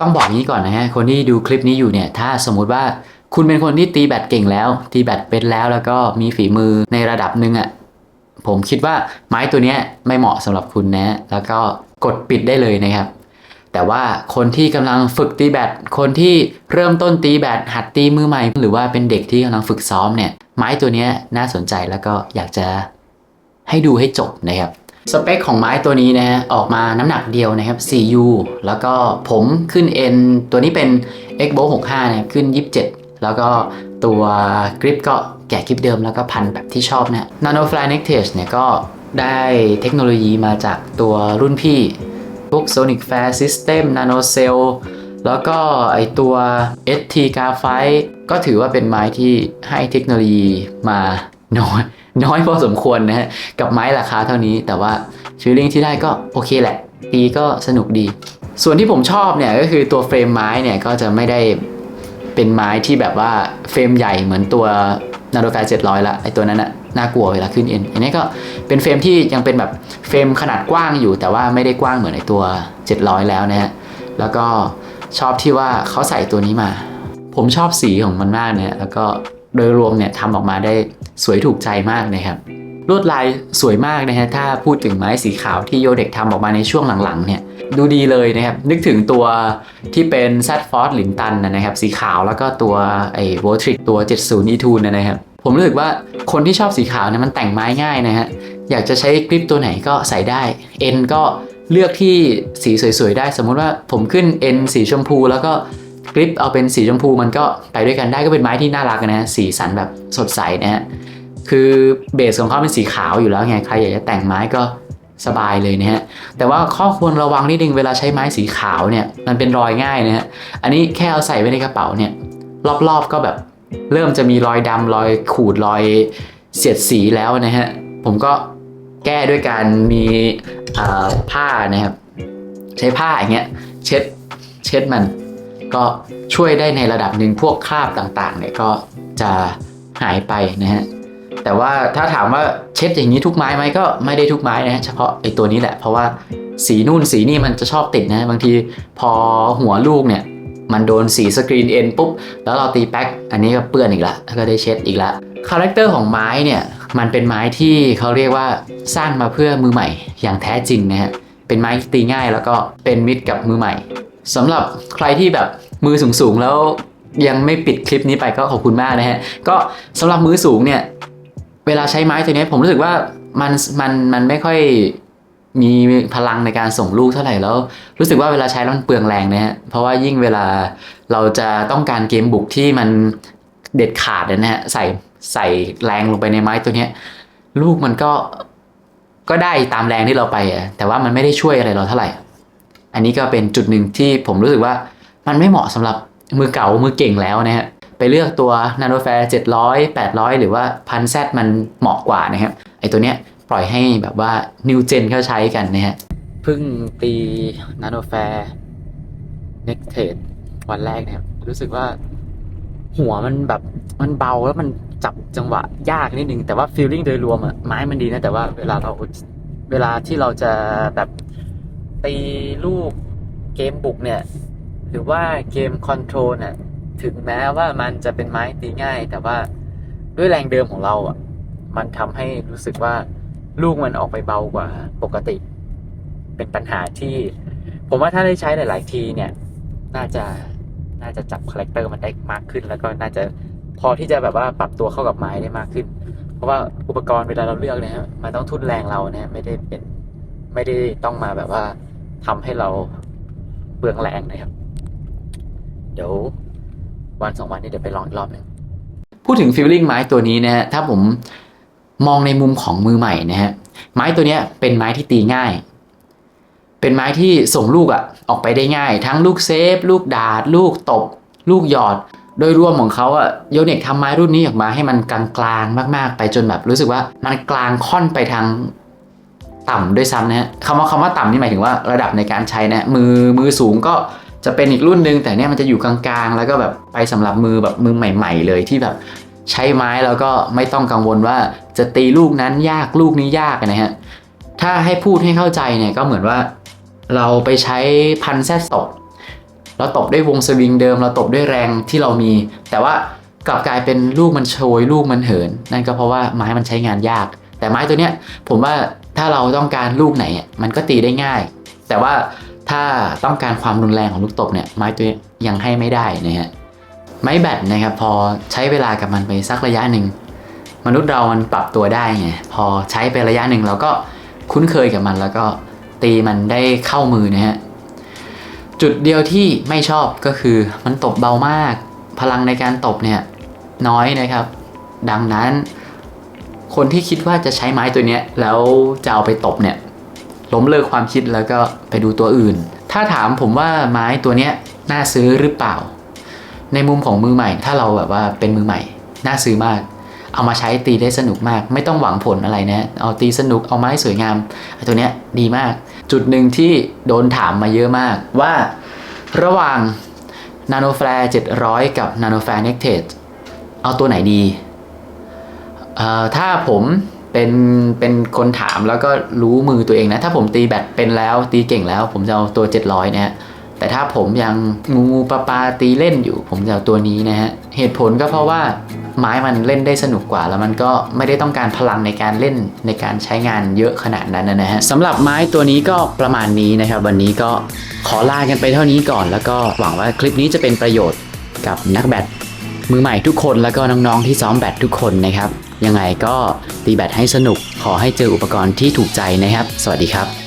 ต้องบอกงี้ก่อนนะฮะคนที่ดูคลิปนี้อยู่เนี่ยถ้าสมมุติว่าคุณเป็นคนที่ตีแบตเก่งแล้วตีแบตเป็นแล้วแล้วก็มีฝีมือในระดับหนึ่งอะ่ะผมคิดว่าไม้ตัวนี้ไม่เหมาะสำหรับคุณนะแล้วก็กดปิดได้เลยนะครับ แต่ว่าคนที่กำลังฝึกตีแบตคนที่เริ่มต้นตีแบตหัดตีมือใหม่ หรือว่าเป็นเด็กที่กำลังฝึกซ้อมเนี่ย ไม้ตัวนี้น่าสนใจแล้วก็อยากจะให้ดูให้จบนะครับ สเปคของไม้ตัวนี้นะฮะออกมาน้ำหนักเดียวนะครับ 4U แล้วก็ผมขึ้น N ตัวนี้เป็น x b o 65เนี่ยขึ้น 27 แล้วก็ตัวกริปก็แกะกริปเดิมแล้วก็พันแบบที่ชอบนะ Nano Fly Nectage เนี่ยก็ได้เทคโนโลยีมาจากตัวรุ่นพี่พวก Sonic Fair System Nano Cell แล้วก็ไอตัว ST g a f i ก็ถือว่าเป็นไม้ที่ให้เทคโนโลยีมาน้อย น้อยพอสมควรนะฮะกับไม้ราคาเท่านี้ แต่ว่าฟีลลิ่งที่ได้ก็โอเคแหละ ตีก็สนุกดี ส่วนที่ผมชอบเนี่ยก็คือตัวเฟรมไม้เนี่ยก็จะไม่ได้เป็นไม้ที่แบบว่าเฟรมใหญ่เหมือนตัวนาโดกาย700 ละไอตัวนั้นอะน่ากลัวเวลาขึ้นเอ็นอันนี้ก็เป็นเฟรมที่ยังเป็นแบบเฟรมขนาดกว้างอยู่ แต่ว่าไม่ได้กว้างเหมือนไอตัว 700 แล้วนะฮะแล้วก็ชอบที่ว่าเขาใส่ตัวนี้มา ผมชอบสีของมันมากเนะฮะแล้วก็โดยรวมเนี่ยทำออกมาได้ สวยถูกใจมากนะครับลวดลายสวยมากนะฮะถ้าพูดถึงไม้สีขาวที่โยเด็กทำออกมาในช่วงหลังๆเนี่ยดูดีเลยนะครับนึกถึงตัวที่เป็น Z Force หลินตันนะครับสีขาวแล้วก็ตัวไอ้ v o t r i c ตัว 70 e 2นะครับผมรู้สึกว่าคนที่ชอบสีขาวเนี่ยมันแต่งไม้ง่ายนะฮะอยากจะใช้กริปตัวไหนก็ใส่ได้ N ก็เลือกที่สีสวยๆได้ สมมุติว่าผมขึ้น N สีชมพูแล้วก็ กริปเอาเป็นสีชมพูมันก็ไปด้วยกันได้ก็เป็นไม้ที่น่ารักนะ สีสันแบบสดใสนะฮะ คือเบสของเขาเป็นสีขาวอยู่แล้วไง ใครอยากจะแต่งไม้ก็สบายเลยนะฮะ แต่ว่าข้อควรระวังนิดนึงเวลาใช้ไม้สีขาวเนี่ย มันเป็นรอยง่ายนะฮะ อันนี้แค่เอาใส่ไว้ในกระเป๋าเนี่ย รอบๆก็แบบเริ่มจะมีรอยดำรอยขูดรอยเสียดสีแล้วนะฮะ ผมก็แก้ด้วยการมีผ้านะครับ ใช้ผ้าอย่างเงี้ยเช็ดเช็ดมัน ก็ช่วยได้ในระดับหนึ่งพวกคราบต่างๆเนี่ยก็จะหายไปนะฮะแต่ว่าถ้าถามว่าเช็ดอย่างนี้ทุกไม้ไหมก็ไม่ได้ทุกไม้นะฮะเฉพาะไอ้ตัวนี้แหละ เพราะว่าสีนู่นสีนี่มันจะชอบติดนะบางทีพอหัวลูกเนี่ยมันโดนสีสกรีนเอ็นปุ๊บ แล้วเราตีแป๊กอันนี้ก็เปื้อนอีกละแล้วก็ได้เช็ดอีกละคาแรคเตอร์ของไม้เนี่ยมันเป็นไม้ที่เขาเรียกว่าสร้างมาเพื่อมือใหม่อย่างแท้จริงนะฮะเป็นไม้ที่ตีง่ายแล้วก็เป็นมิตรกับมือใหม่ สำหรับใครที่แบบมือสูงๆแล้วยังไม่ปิดคลิปนี้ไปก็ขอบคุณมากนะฮะ ก็สำหรับมือสูงเนี่ย เวลาใช้ไม้ตัวนี้ผมรู้สึกว่ามันมันมันไม่ค่อยมีพลังในการส่งลูกเท่าไหร่แล้ว รู้สึกว่าเวลาใช้แล้วมันเปลืองแรงนะฮะ เพราะว่ายิ่งเวลาเราจะต้องการเกมบุกที่มันเด็ดขาดนะฮะใส่ใส่แรงลงไปในไม้ตัวนี้ลูกมันก็ก็ได้ตามแรงที่เราไปอะแต่ว่ามันไม่ได้ช่วยอะไรเราเท่าไหร่ อันนี้ก็เป็นจุดหนึ่งที่ผมรู้สึกว่ามันไม่เหมาะสำหรับมือเก่ามือเก่งแล้วนะฮะไปเลือกตัว Nano Fair 700 800 หรือว่าพันแซมันเหมาะกว่านะครับไอตัวเนี้ยปล่อยให้แบบว่า New Gen เขาใช้กันนะฮะเพิ่งตี Nano Fair Next Trade วันแรกนะครับรู้สึกว่าหัวมันแบบมันเบาแล้วมันจับจังหวะยากนิดนึงแต่ว่า feeling โดยรวมอะไม้มันดีนะแต่ว่าเวลาเราเวลาที่เราจะแบบ ตีลูกเกมบุกเนี่ย หรือว่าเกมคอนโทรลน่ะถึงแม้ว่ามันจะเป็นไม้ตีง่าย แต่ว่าด้วยแรงเดิมของเราอะ มันทำให้รู้สึกว่าลูกมันออกไปเบากว่าปกติ เป็นปัญหาที่ ผมว่าถ้าได้ใช้หลาย ๆ ทีเนี่ย น่าจะน่าจะจับคาแรคเตอร์มันได้มากขึ้น แล้วก็น่าจะพอที่จะแบบว่าปรับตัวเข้ากับไม้ได้มากขึ้น เพราะว่าอุปกรณ์เวลาเราเลือกเนี่ยฮะมันต้องทุ่นแรงเราเนี่ยไม่ได้เป็นไม่ได้ต้องมาแบบว่า ทำให้เราเปลืองแรงนะครับ เดี๋ยววันสองวันนี้เดี๋ยวไปลองอีกรอบหนึงพูดถึงฟิลลิ่งไม้ตัวนี้นะฮะถ้าผมมองในมุมของมือใหม่นะฮะไม้ตัวเนี้ยเป็นไม้ที่ตีง่าย เป็นไม้ที่ส่งลูกอะออกไปได้ง่าย ทั้งลูกเซฟ ลูกดาด ลูกตบ ลูกหยอด โดยรวมของเขาอะโยเนกทำไม้รุ่นนี้ออกมาให้มันกลางๆมาก ๆ ไปจนแบบรู้สึกว่ามันกลางค่อนไปทาง ต่ำด้วยซ้ำนะฮะคำว่าคำว่าต่ำนี่หมายถึงว่าระดับในการใช้นะมือมือสูงก็จะเป็นอีกรุ่นหนึ่งแต่เนี่ยมันจะอยู่กลางๆ แล้วก็แบบไปสำหรับมือแบบมือใหม่ ๆ เลยที่แบบใช้ไม้แล้วก็ไม่ต้องกังวลว่าจะตีลูกนั้นยากลูกนี้ยากนะฮะถ้าให้พูดให้เข้าใจเนี่ยก็เหมือนว่าเราไปใช้พันแซตตกเราตบด้วยวงสวิงเดิม เราตบด้วยแรงที่เรามี แต่ว่ากลับกลายเป็นลูกมันโชยลูกมันเหิน นั่นก็เพราะว่าไม้มันใช้งานยาก แต่ไม้ตัวเนี้ยผมว่า ถ้าเราต้องการลูกไหนอะมันก็ตีได้ง่าย แต่ว่าถ้าต้องการความรุนแรงของลูกตบเนี่ยไม้ตัวยังให้ไม่ได้นะฮะไม้แบตนะครับพอใช้เวลากับมันไปสักระยะหนึ่งมนุษย์เรามันปรับตัวได้ไงพอใช้ไประยะหนึ่งเราก็คุ้นเคยกับมัน แล้วก็ตีมันได้เข้ามือนะฮะจุดเดียวที่ไม่ชอบก็คือมันตบเบามาก พลังในการตบเนี่ยน้อยนะครับ ดังนั้น คนที่คิดว่าจะใช้ไม้ตัวเนี้ยแล้วจะเอาไปตบเนี่ยล้มเลิกความคิดแล้วก็ไปดูตัวอื่น ถ้าถามผมว่าไม้ตัวเนี้ยน่าซื้อหรือเปล่า ในมุมของมือใหม่ ถ้าเราแบบว่าเป็นมือใหม่ น่าซื้อมาก เอามาใช้ตีได้สนุกมาก ไม่ต้องหวังผลอะไรนะ เอาตีสนุกเอาไม้สวยงามตัวเนี้ยดีมาก จุดหนึ่งที่โดนถามมาเยอะมากว่าระหว่าง Nano Flare 700 กับ Nano Flare Nectate เอาตัวไหนดี ถ้าผมเป็นเป็นคนถามแล้วก็รู้มือตัวเองนะ ถ้าผมตีแบตเป็นแล้วตีเก่งแล้ว ผมจะเอาตัว 700นะฮะแต่ถ้าผมยังงูงูปลาปลาตีเล่นอยู่ ผมจะเอาตัวนี้นะฮะเหตุผลก็เพราะว่าไม้มันเล่นได้สนุกกว่า แล้วมันก็ไม่ได้ต้องการพลังในการเล่นในการใช้งานเยอะขนาดนั้นนะฮะสำหรับไม้ตัวนี้ก็ประมาณนี้นะครับ วันนี้ก็ขอลากันไปเท่านี้ก่อน แล้วก็หวังว่าคลิปนี้จะเป็นประโยชน์กับนักแบดมือใหม่ทุกคนแล้วก็น้องๆที่ซ้อมแบดทุกคนนะครับ ยังไงก็ตีแบตให้สนุกขอให้เจออุปกรณ์ที่ถูกใจนะครับ สวัสดีครับ